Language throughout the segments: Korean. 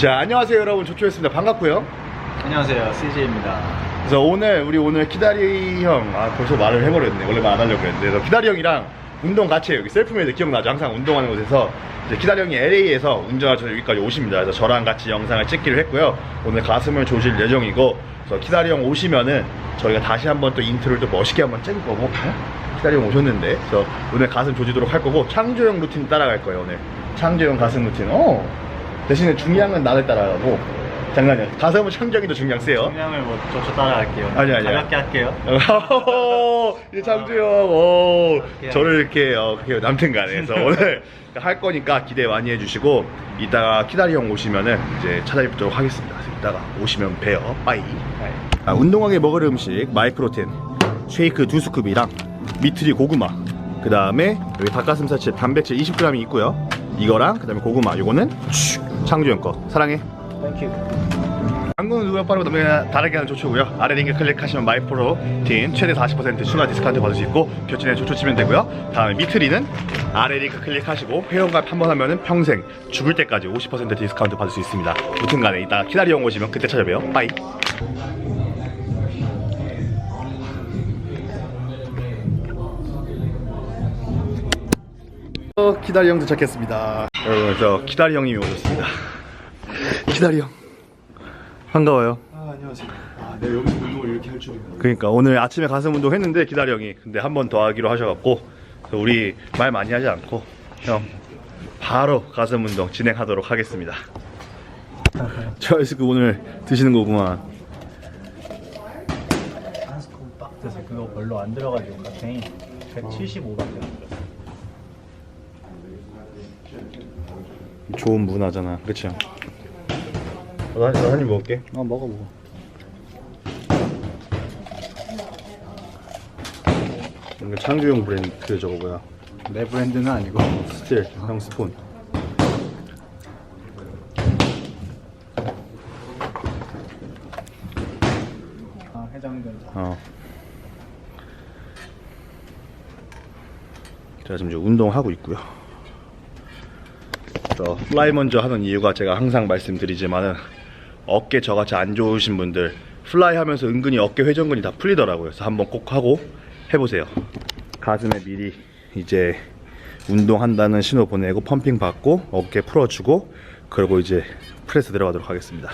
자 안녕하세요 여러분. 조초였습니다. 반갑고요. 안녕하세요. CJ입니다. 그래서 오늘 우리 오늘 키다리 형아 벌써 말을 해버렸네. 원래 말 안 하려고 했는데. 그래서 키다리 형이랑 운동 같이 해요. 여기 셀프메이드 기억나죠? 항상 운동하는 곳에서. 이제 키다리 형이 LA에서 운전하셔서 여기까지 오십니다. 그래서 저랑 같이 영상을 찍기로 했고요. 오늘 가슴을 조질 예정이고. 그래서 키다리 형 오시면은 저희가 다시 한번 또 인트로를 또 멋있게 한번 찍을 거고 어? 키다리 형 오셨는데. 그래서 오늘 가슴 조지도록 할 거고 창조 형 루틴 따라갈 거예요 오늘. 창조 형 가슴 루틴. 어 대신에 중량은 나를 따라가고 장난이야 가슴은 더 중량 세요 성량을 뭐 저저 따라갈게요 아니, 아니야. 가볍게 할게요 이 장주영, 오, 예. 저를 이렇게, 어, 그렇게 남튼간에 해서 오늘 할 거니까 기대 많이 해주시고, 이따가 키다리 형 오시면은 이제 찾아뵙도록 하겠습니다. 그래서 이따가 오시면 봬요. 빠이. 아, 운동하게 먹을 음식, 마이크로틴, 쉐이크 두 스쿱이랑 미트리 고구마, 그 다음에 여기 닭가슴살칩 단백질 20g이 있고요. 이거랑 그 다음에 고구마, 요거는 창조형 거. 사랑해. 땡큐 한국은 누가 빠르고 너무 다르게 하는 조초고요. 아래 링크 클릭하시면 마이프로 팀 최대 40% 추가 디스카운트 받을 수 있고 교진에 조초 치면 되고요. 다음에 미트리는 아래 링크 클릭하시고 회원가입 한 번 하면은 평생 죽을 때까지 50% 디스카운트 받을 수 있습니다. 무튼간에 이따 키다리 형 오시면 그때 찾아봬요. 빠이. 어, 키다리 형 도착했습니다 여러분 저 키다리 형님이 오셨습니다. 키다리 형 반가워요. 아 안녕하세요. 아 내가 여기서 운동을 이렇게 할 줄이야 그러니까 오늘 아침에 가슴 운동 했는데 기다리 형이 근데 한 번 더 하기로 하셔갖고 우리 말 많이 하지 않고 형 바로 가슴 운동 진행하도록 하겠습니다. 저 지금 오늘 드시는 거구만. 한 스쿱 빡 돼서 그거 별로 안 들어가지고 카페인 175밖에 안 들어 좋은 문화잖아. 그치 형? 나한입 먹을게. 어 먹어 먹어. 이거 창규형 브랜드 저거 뭐야? 내 브랜드는 아니고. 스틸 형 스폰. 아 해장전 어. 제가 지금 이제 운동하고 있고요. 그래서 플라이 먼저 하는 이유가 제가 항상 말씀드리지만은 어깨 저같이 안 좋으신 분들 플라이 하면서 은근히 어깨 회전근이 다 풀리더라고요. 그래서 한번 꼭 하고 해보세요. 가슴에 미리 이제 운동한다는 신호 보내고 펌핑 받고 어깨 풀어주고 그리고 이제 프레스 들어가도록 하겠습니다.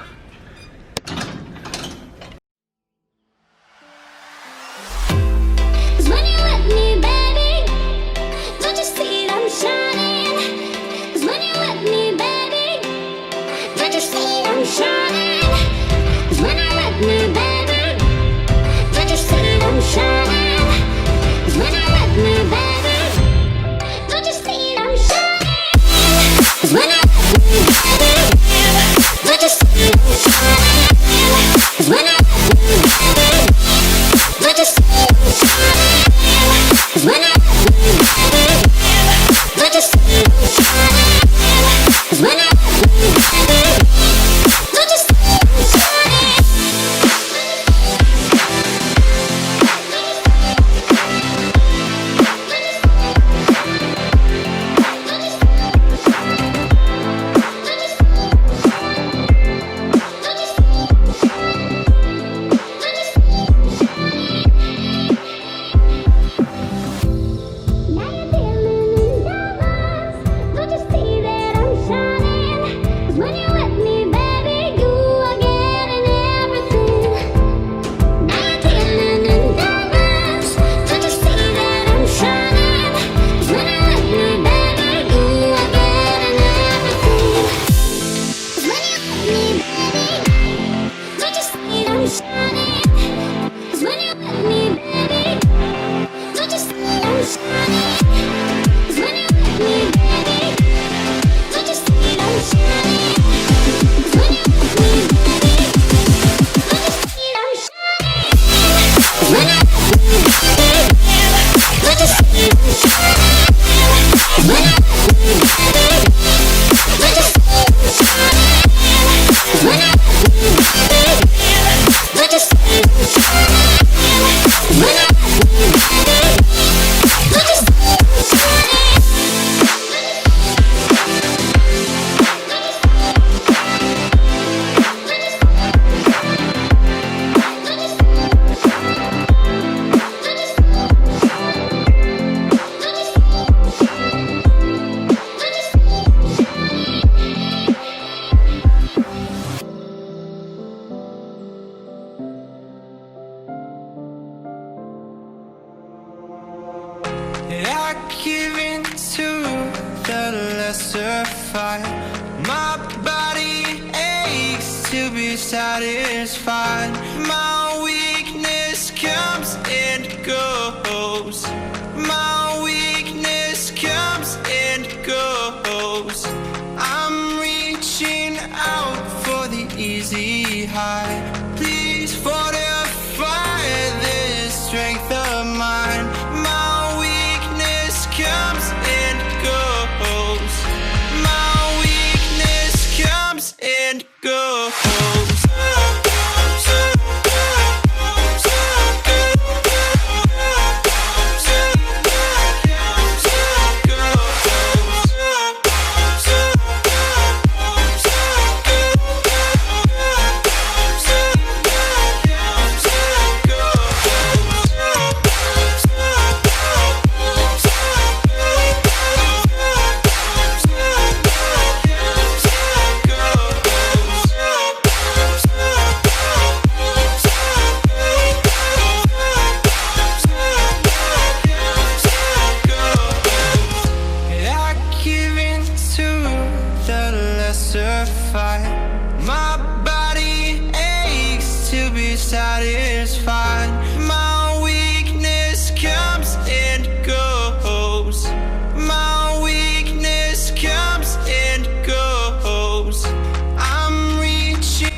I give in to the lesser fight. My body aches to be satisfied. My weakness comes and goes. My weakness comes and goes. I'm reaching out for the easy high. Please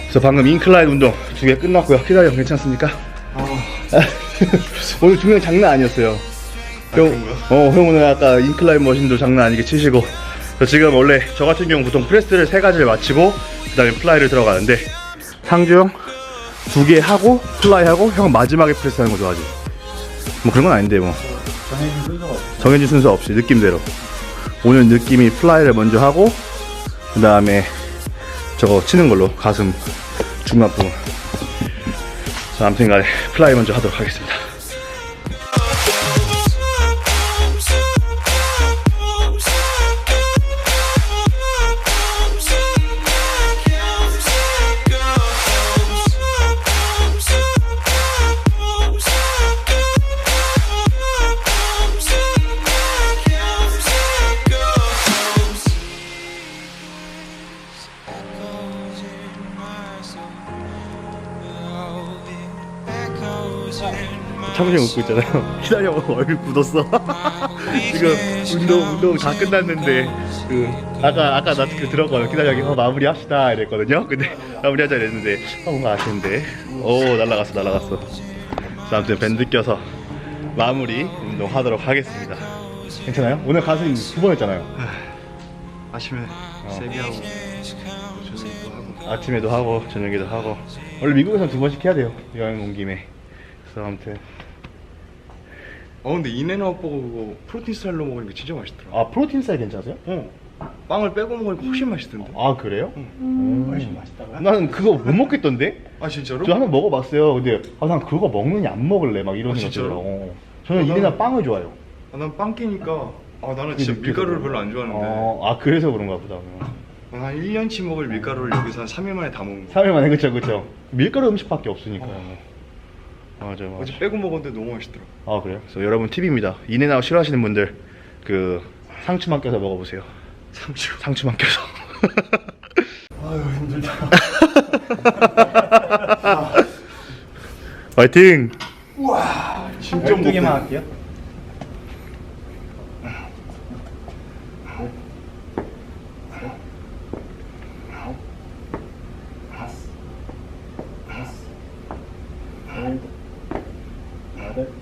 그래서 방금 인클라인 운동 두 개 끝났고요. 키다리 형 괜찮습니까? 오늘 중량 장난 아니었어요. 형, 어, 형 오늘 아까 인클라인 머신도 장난 아니게 치시고. 저 지금 원래 저 같은 경우 보통 프레스를 세 가지를 마치고 그다음에 플라이를 들어가는데 상주 형두개 하고 플라이 하고 형 마지막에 프레스 하는 거 좋아하지. 뭐 그런 건 아닌데 뭐 정해진 순서 없이 느낌대로. 오늘 느낌이 플라이를 먼저 하고 그 다음에 저거 치는 걸로 가슴 중간 부분. 자, 아무튼간에 플라이 먼저 하도록 하겠습니다. 창준이 형 웃고 있잖아요. 기다려 얼굴 굳었어. 지금 운동 운동 다 끝났는데 그 아까 아까 나 그 들었거든. 기다려 어, 마무리 합시다 이랬거든요. 근데 마무리하자 이랬는데 어, 뭔가 아쉬운데. 오 날라갔어 날라갔어. 자, 아무튼 밴드 껴서 마무리 운동 하도록 하겠습니다. 괜찮아요? 오늘 가슴 두번 했잖아요. 아침에 세게 하고 저녁도 하고 아침에도 하고 저녁에도 하고 원래 미국에서는 두 번씩 해야 돼요. 여행 온 김에. 그래서 아무튼 어 근데 인앤아웃 버거 그거 프로틴 스타일로 먹으니까 진짜 맛있더라 아 프로틴 쌀 괜찮으세요? 어 빵을 빼고 먹으니까 훨씬 맛있던데 아 그래요? 훨씬 맛있다고요? 나는 그거 못 먹겠던데? 아 진짜로? 저 한번 먹어봤어요. 근데 아, 난 그거 먹느니 안 먹을래 막 이런 아, 생각 진짜로? 들어요. 어. 저는 어, 이래나 나는- 빵을 좋아해요. 아, 난빵 끼니까 아 나는 진짜 밀가루를 별로 안 좋아하는데 어, 아 그래서 그런가 보다. 난 한 1년치 먹을 밀가루를 여기서 한 3일 만에 다 먹는 거야 3일 만에 그쵸 그쵸. 밀가루 음식밖에 없으니까요. 맞아 맞아. 어제 빼고 먹었는데 너무 맛있더라 아 그래요? 그래서 여러분 팁입니다. 인앤아웃 싫어하시는 분들 그 상추만 껴서 먹어보세요. 상추 상추만 껴서. 아유 힘들다. 화이팅! 진짜 12개만 할게요. 여덟,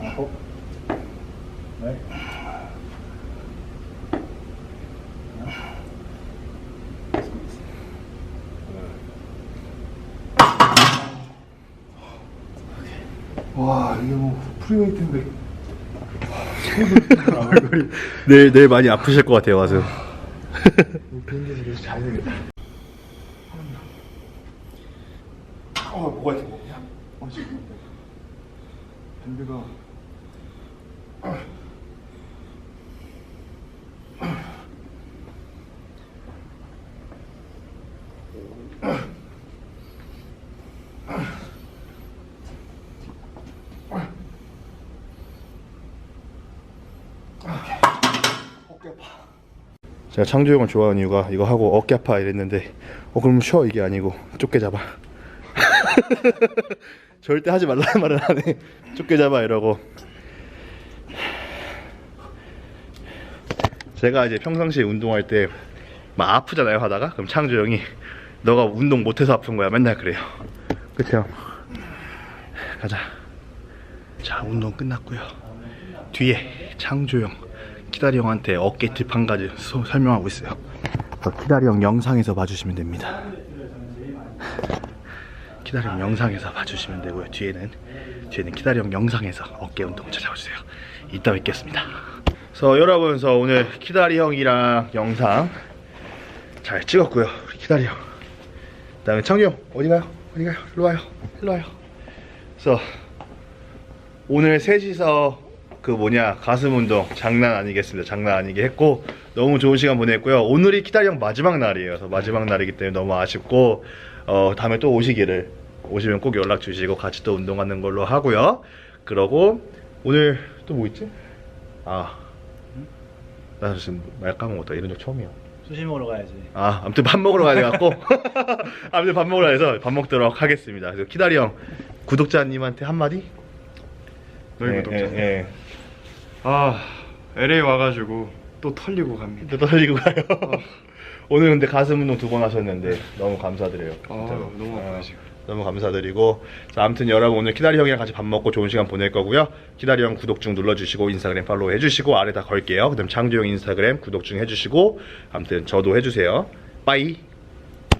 아홉, 열. 와 이게 뭐 프리웨이트인데 내일 내일 많이 아프실 것 같아요 와서. 비행기에서 계속 자야 되겠다 어 뭐가 먹냐? 어 지금 자 제가 창조 형을 좋아하는 이유가 이거 하고 어깨 아파 이랬는데 어 그럼 쉬어 이게 아니고. 좁게 잡아 절대 하지 말라는 말은 안 해. 좁게 잡아 이러고. 제가 이제 평상시에 운동할 때 막 아프잖아요 하다가? 그럼 창조 형이 너가 운동 못해서 아픈 거야. 맨날 그래요. 그쵸? 가자. 자 운동 끝났고요. 뒤에 창조 형 키다리 형한테 어깨 소- 설명하고 있어요. 저 키다리 형 영상에서 봐주시면 됩니다 형 영상에서 봐주시면 되고요. 뒤에는 뒤에는 형 영상에서 어깨 운동 찾아보세요. 이따 뵙겠습니다. 그래서 여러분 저 오늘 키다리 형이랑 영상 잘 찍었고요. 우리 키다리 형. 그다음에 창규 형 어디 가요? 어디 가요? 일로 와요. 일로 와요. 그래서 오늘 셋이서 그 뭐냐 가슴 운동 장난 아니겠습니다. 장난 아니게 했고 너무 좋은 시간 보냈고요. 오늘이 키다리 형 마지막 날이에요. 그래서 마지막 날이기 때문에 너무 아쉽고 어 다음에 또 오시기를 오시면 꼭 연락 주시고 같이 또 운동하는 걸로 하고요 그러고 오늘 또 뭐 있지? 아 나 지금 말 까먹었다 이런 적 처음이야 수시 먹으러 가야지. 아, 아무튼 밥 먹으러 가야 돼갖고. 아무튼 밥 먹으러 가서 밥 먹도록 하겠습니다. 그래서 키다리 형, 구독자님한테 한마디? 너희 예, 구독자. 예, 예. 아 LA 와가지고 또 털리고 갑니다. 또 떨리고 가요. 오늘 근데 가슴 운동 두 번 하셨는데 너무 감사드려요. 아 진짜로. 너무 아, 지금. 너무 감사드리고 자 아무튼 여러분 오늘 키다리 형이랑 같이 밥 먹고 좋은 시간 보낼 거고요. 키다리 형 구독 중 눌러주시고 인스타그램 팔로우 해주시고 아래 다 걸게요. 그 다음 창조 형 인스타그램 구독 중 해주시고 아무튼 저도 해주세요. 빠이